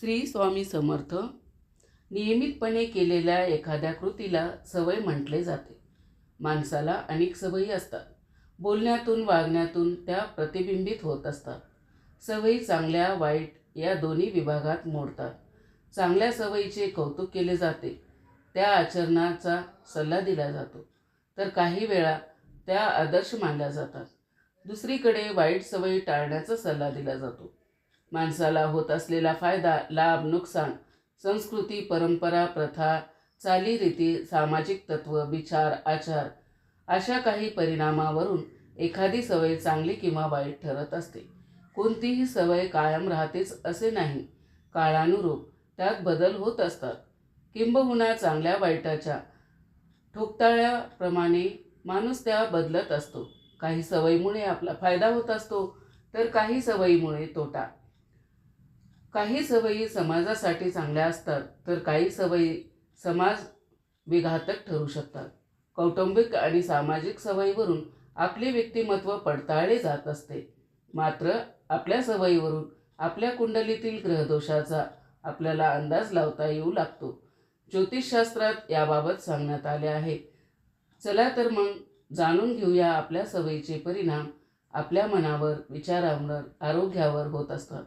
श्री स्वामी समर्थ नियमितपणे केलेल्या एखाद्या कृतीला सवय म्हटले जाते. माणसाला अनेक सवयी असतात. बोलण्यातून वागण्यातून त्या प्रतिबिंबित होत असतात. सवयी चांगल्या वाईट या दोन्ही विभागात मोडतात. चांगल्या सवयीचे कौतुक केले जाते. त्या आचरणाचा सल्ला दिला जातो. तर काही वेळा त्या आदर्श मानल्या जातात. दुसरीकडे वाईट सवयी टाळण्याचा सल्ला दिला जातो. माणसाला होत असलेला फायदा लाभ नुकसान संस्कृती परंपरा प्रथा चालीरीती सामाजिक तत्व विचार आचार अशा काही परिणामावरून एखादी सवय चांगली किंवा वाईट ठरत असते. कोणतीही सवय कायम राहतेच असे नाही. काळानुरूप त्यात बदल होत असतात. किंबहुना चांगल्या वाईटाच्या ठोकताळ्याप्रमाणे माणूस त्या बदलत असतो. काही सवयीमुळे आपला फायदा होत असतो तर काही सवयीमुळे तोटा. काही सवयी समाजासाठी चांगल्या असतात तर काही सवयी समाज विघातक ठरू शकतात. कौटुंबिक आणि सामाजिक सवयीवरून आपले व्यक्तिमत्व पडताळले जात असते. मात्र आपल्या सवयीवरून आपल्या कुंडलीतील ग्रहदोषाचा आपल्याला अंदाज लावता येऊ लागतो. ज्योतिषशास्त्रात याबाबत सांगण्यात आले आहे. चला तर मग जाणून घेऊया आपल्या सवयीचे परिणाम आपल्या मनावर विचारांवर आरोग्यावर होत असतात.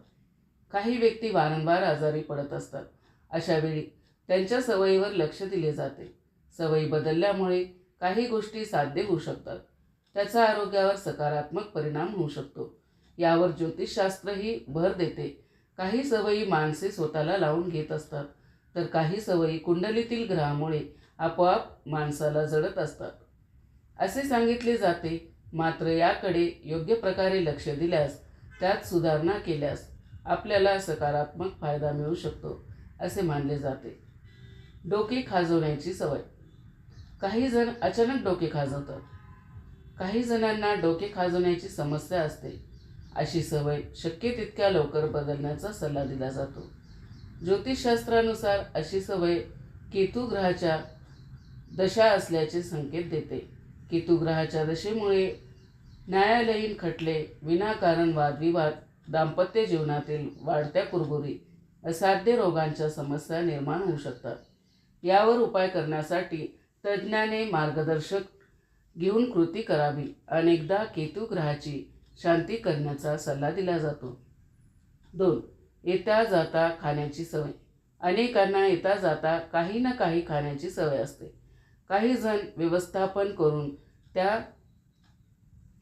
काही व्यक्ती वारंवार आजारी पडत असतात. अशा वेळी त्यांच्या सवयीवर लक्ष दिले जाते. सवयी बदलल्यामुळे काही गोष्टी साध्य होऊ शकतात. त्याचा आरोग्यावर सकारात्मक परिणाम होऊ शकतो. यावर ज्योतिषशास्त्रही भर देते. काही सवयी माणसे स्वतःला लावून घेत असतात. तर काही सवयी कुंडलीतील ग्रहामुळे आपोआप माणसाला जडत असतात. असे सांगितले जाते मात्र याकडे योग्य प्रकारे लक्ष दिल्यास त्यात सुधारणा केल्यास आपल्याला सकारात्मक फायदा मिळू शकतो असे मानले जाते. डोके खाजवण्याची सवय. काही जण अचानक डोके खाजवतात. काही जणांना डोके खाजवण्याची समस्या असते. अशी सवय शक्य तितक्या लवकर बदलण्याचा सल्ला दिला जातो. ज्योतिषशास्त्रानुसार अशी सवय केतुग्रहाच्या दशा असल्याचे संकेत देते. केतुग्रहाच्या दशेमुळे न्यायालयीन खटले विनाकारण वादविवाद दाम्पत्य जीवनातील वाढत्या कुरबुरी असाध्य रोगांच्या समस्या निर्माण होऊ शकतात. यावर उपाय करण्यासाठी तज्ज्ञाने मार्गदर्शक घेऊन कृती करावी. अनेकदा केतुग्रहाची शांती करण्याचा सल्ला दिला जातो. दोन येता जाता खाण्याची सवय. अनेकांना येता जाता काही ना काही खाण्याची सवय असते. काही जण व्यवस्थापन करून त्या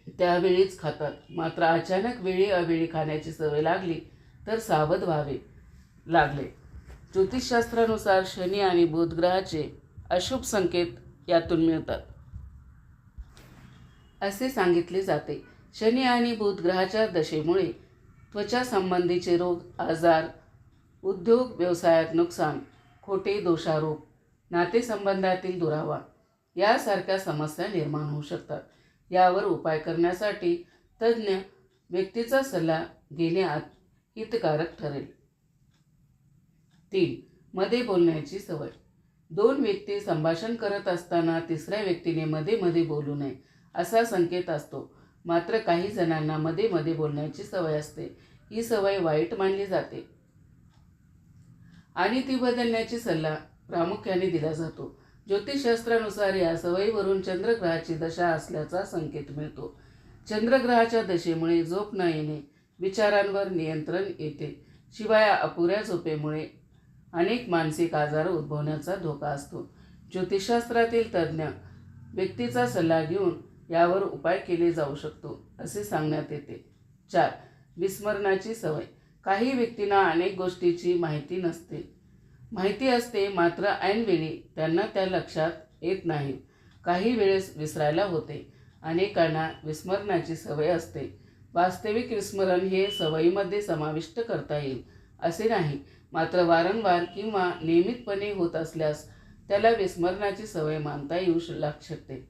त्यावेळीच खातात. मात्र अचानक वेळी अवेळी खाण्याची सवय लागली तर सावध व्हावे लागले. ज्योतिषशास्त्रानुसार शनी आणि बुध ग्रहाचे अशुभ संकेत यातून मिळतात. असे सांगितले जाते. शनी आणि बुध ग्रहाच्या दशेमुळे त्वचा संबंधीचे रोग आजार उद्योग व्यवसायात नुकसान खोटे दोषारोप नातेसंबंधातील दुरावा यासारख्या समस्या निर्माण होऊ शकतात. यावर उपाय करण्यासाठी तज्ज्ञ व्यक्तीचा सल्ला घेणे हितकारक ठरेल. तीन मध्ये बोलण्याची सवय. दोन व्यक्ती संभाषण करत असताना तिसऱ्या व्यक्तीने मध्ये मध्ये बोलू नये असा संकेत असतो. मात्र काही जणांना मध्ये मध्ये बोलण्याची सवय असते. ही सवय वाईट मानली जाते. आणि ती बदलण्याची सल्ला प्रामुख्याने दिला जातो. ज्योतिषशास्त्रानुसार या सवयीवरून चंद्रग्रहाची दशा असल्याचा संकेत मिळतो. चंद्रग्रहाच्या दशेमुळे झोप न येणे विचारांवर नियंत्रण येते. शिवाय अपुऱ्या झोपेमुळे अनेक मानसिक आजार उद्भवण्याचा धोका असतो. ज्योतिषशास्त्रातील तज्ज्ञ व्यक्तीचा सल्ला घेऊन यावर उपाय केले जाऊ शकतो असे सांगण्यात येते. चार विस्मरणाची सवय. काही व्यक्तींना अनेक गोष्टीची माहिती नसते. माहिती असते मात्र ऐनवेळी त्यांना त्या लक्षात येत नाही. काही वेळेस विसरायला होते. अनेकांना विस्मरणाची सवय असते. वास्तविक विस्मरण हे सवयीमध्ये समाविष्ट करता येईल असे नाही. मात्र वारंवार किंवा नियमितपणे होत असल्यास त्याला विस्मरणाची सवय मानता येऊ लाग शकते.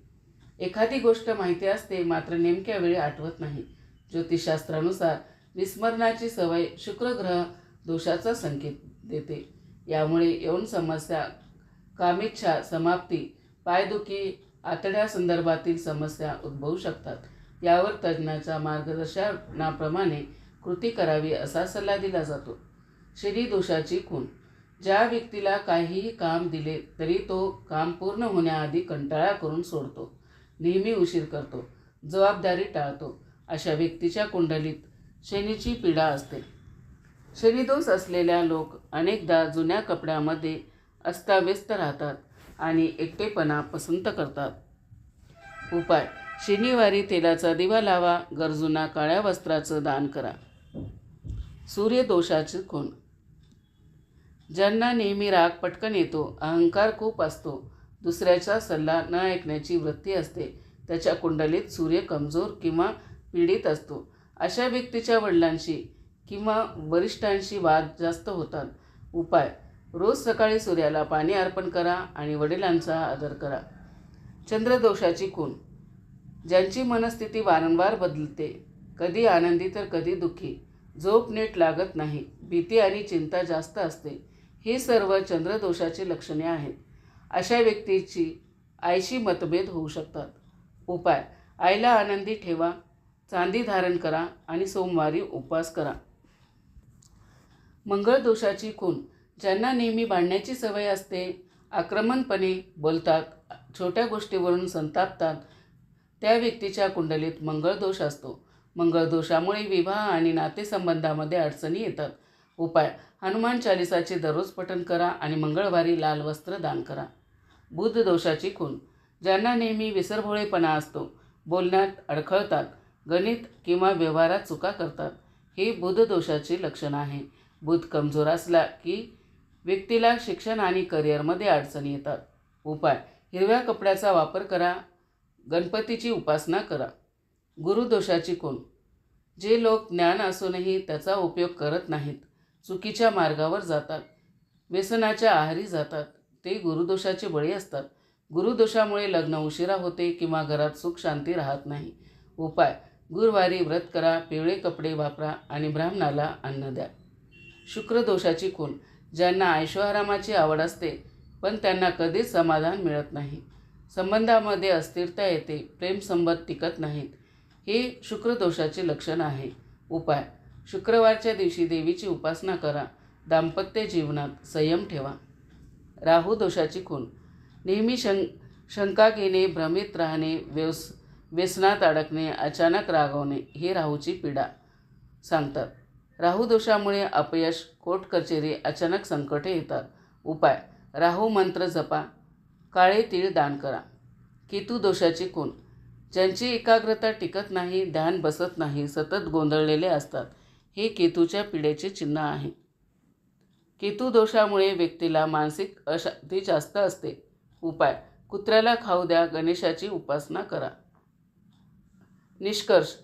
एखादी गोष्ट माहिती असते मात्र नेमक्या वेळी आठवत नाही. ज्योतिषशास्त्रानुसार विस्मरणाची सवय शुक्रग्रह दोषाचा संकेत देते. यामुळे यौन समस्या कामेच्छा समाप्ती पायदुखी आतड्यासंदर्भातील समस्या उद्भवू शकतात. यावर तज्ज्ञाच्या मार्गदर्शनाप्रमाणे कृती करावी असा सल्ला दिला जातो. श्री दोषाची खूण ज्या व्यक्तीला काहीही काम दिले तरी तो काम पूर्ण होण्याआधी कंटाळा करून सोडतो. नेहमी उशीर करतो. जबाबदारी टाळतो. अशा व्यक्तीच्या कुंडलीत शनीची पीडा असते. शनिदोष असलेल्या लोक अनेकदा जुन्या कपड्यामध्ये अस्ताव्यस्त राहतात आणि एकटेपणा पसंत करतात. उपाय शनिवारी तेलाचा दिवा लावा गरजूंना काळ्या वस्त्राचं दान करा. सूर्यदोषाची खूण. ज्यांना नेहमी राग पटकन येतो अहंकार खूप असतो दुसऱ्याचा सल्ला न ऐकण्याची वृत्ती असते त्याच्या कुंडलीत सूर्य कमजोर किंवा पीडित असतो अशा व्यक्तीच्या वडिलांशी किंवा वरिष्ठांशी वाद जास्त होतात. उपाय. रोज सकाळी सूर्याला पाणी अर्पण करा आणि वडिलांचा आदर करा. चंद्रदोषाची खूण. ज्यांची मनस्थिती वारंवार बदलते कधी आनंदी तर कधी दुःखी. झोप नीट लागत नाही भीती आणि चिंता जास्त असते. ही सर्व चंद्रदोषाची लक्षणे आहेत. अशा व्यक्तीची आईशी मतभेद होऊ शकतात. उपाय. आईला आनंदी ठेवा चांदी धारण करा आणि सोमवारी उपवास करा. मंगळ दोषाची खूण ज्यांना नेहमी भांडण्याची सवय असते आक्रमणपणे बोलतात छोट्या गोष्टीवरून संतापतात त्या व्यक्तीच्या कुंडलीत मंगळ दोष असतो. मंगळ दोषामुळे विवाह आणि नातेसंबंधामध्ये अडचणी येतात. उपाय. हनुमान चालिसाचे दररोज पठण करा आणि मंगळवारी लाल वस्त्र दान करा. बुध दोषाची खूण ज्यांना नेहमी विसरभोळेपणा असतो बोलण्यात अडखळतात गणित किंवा व्यवहारात चुका करतात हे बुध दोषाचे लक्षण आहे. बुध कमजोर असला की व्यक्तीला शिक्षण आणि करिअरमध्ये अडचणी येतात. उपाय हिरव्या कपड्याचा वापर करा. गणपतीची उपासना करा. गुरुदोषाची कोण? जे लोक ज्ञान असूनही त्याचा उपयोग करत नाहीत चुकीच्या मार्गावर जातात. व्यसनाच्या आहारी जातात. ते गुरुदोषाचे बळी असतात. गुरुदोषामुळे लग्न उशिरा होते किंवा घरात सुख शांती राहत नाही. उपाय गुरुवारी व्रत करा पिवळे कपडे वापरा आणि ब्राह्मणाला अन्न द्या. शुक्रदोषाची खूण ज्यांना ऐश्वरामाची आवड असते पण त्यांना कधीच समाधान मिळत नाही. संबंधामध्ये अस्थिरता येते प्रेमसंबंध टिकत नाहीत. हे शुक्रदोषाचे लक्षण आहे. उपाय. शुक्रवारच्या दिवशी देवीची उपासना करा. दाम्पत्य जीवनात संयम ठेवा. राहू दोषाची खूण नेहमी शं शंका घेणे भ्रमित राहणे व्यवस व्यसनात अडकणे अचानक रागवणे ही राहूची पीडा सांगतात. राहूदोषामुळे अपयश कोर्ट कचेरी अचानक संकटे येतात. उपाय राहू मंत्र जपा. काळे तीळ दान करा. केतू दोषाची खूण ज्यांची एकाग्रता टिकत नाही ध्यान बसत नाही सतत गोंधळलेले असतात हे केतूच्या पिढेचे चिन्ह आहे. केतू दोषामुळे व्यक्तीला मानसिक अशांती जास्त असते. उपाय कुत्र्याला खाऊ द्या गणेशाची उपासना करा. निष्कर्ष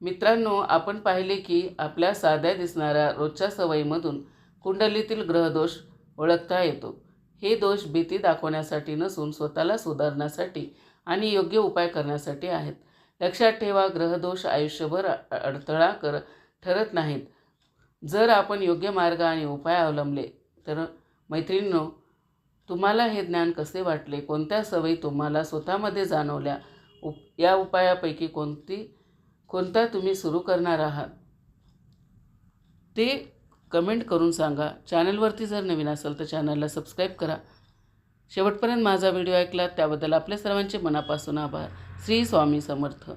मित्रांनो आपण पाहिले की आपल्या साध्या दिसणाऱ्या रोजच्या सवयीमधून कुंडलीतील ग्रहदोष ओळखता येतो. हे दोष भीती दाखवण्यासाठी नसून स्वतःला सुधारण्यासाठी आणि योग्य उपाय करण्यासाठी आहेत. लक्षात ठेवा ग्रहदोष आयुष्यभर अडथळा कर ठरत नाहीत. जर आपण योग्य मार्ग आणि उपाय अवलंबले तर मैत्रिणींनो तुम्हाला हे ज्ञान कसे वाटले? कोणत्या सवयी तुम्हाला स्वतःमध्ये जाणवल्या? उप या उपायापैकी कोणती कोणता तुम्ही सुरू करणार आहात? ते कमेंट करून सांगा. चॅनलवरती जर नवीन असेल तर चॅनलला सबस्क्राईब करा. शेवटपर्यंत माझा व्हिडिओ ऐकला त्याबद्दल आपल्या सर्वांचे मनापासून आभार. श्री स्वामी समर्थ.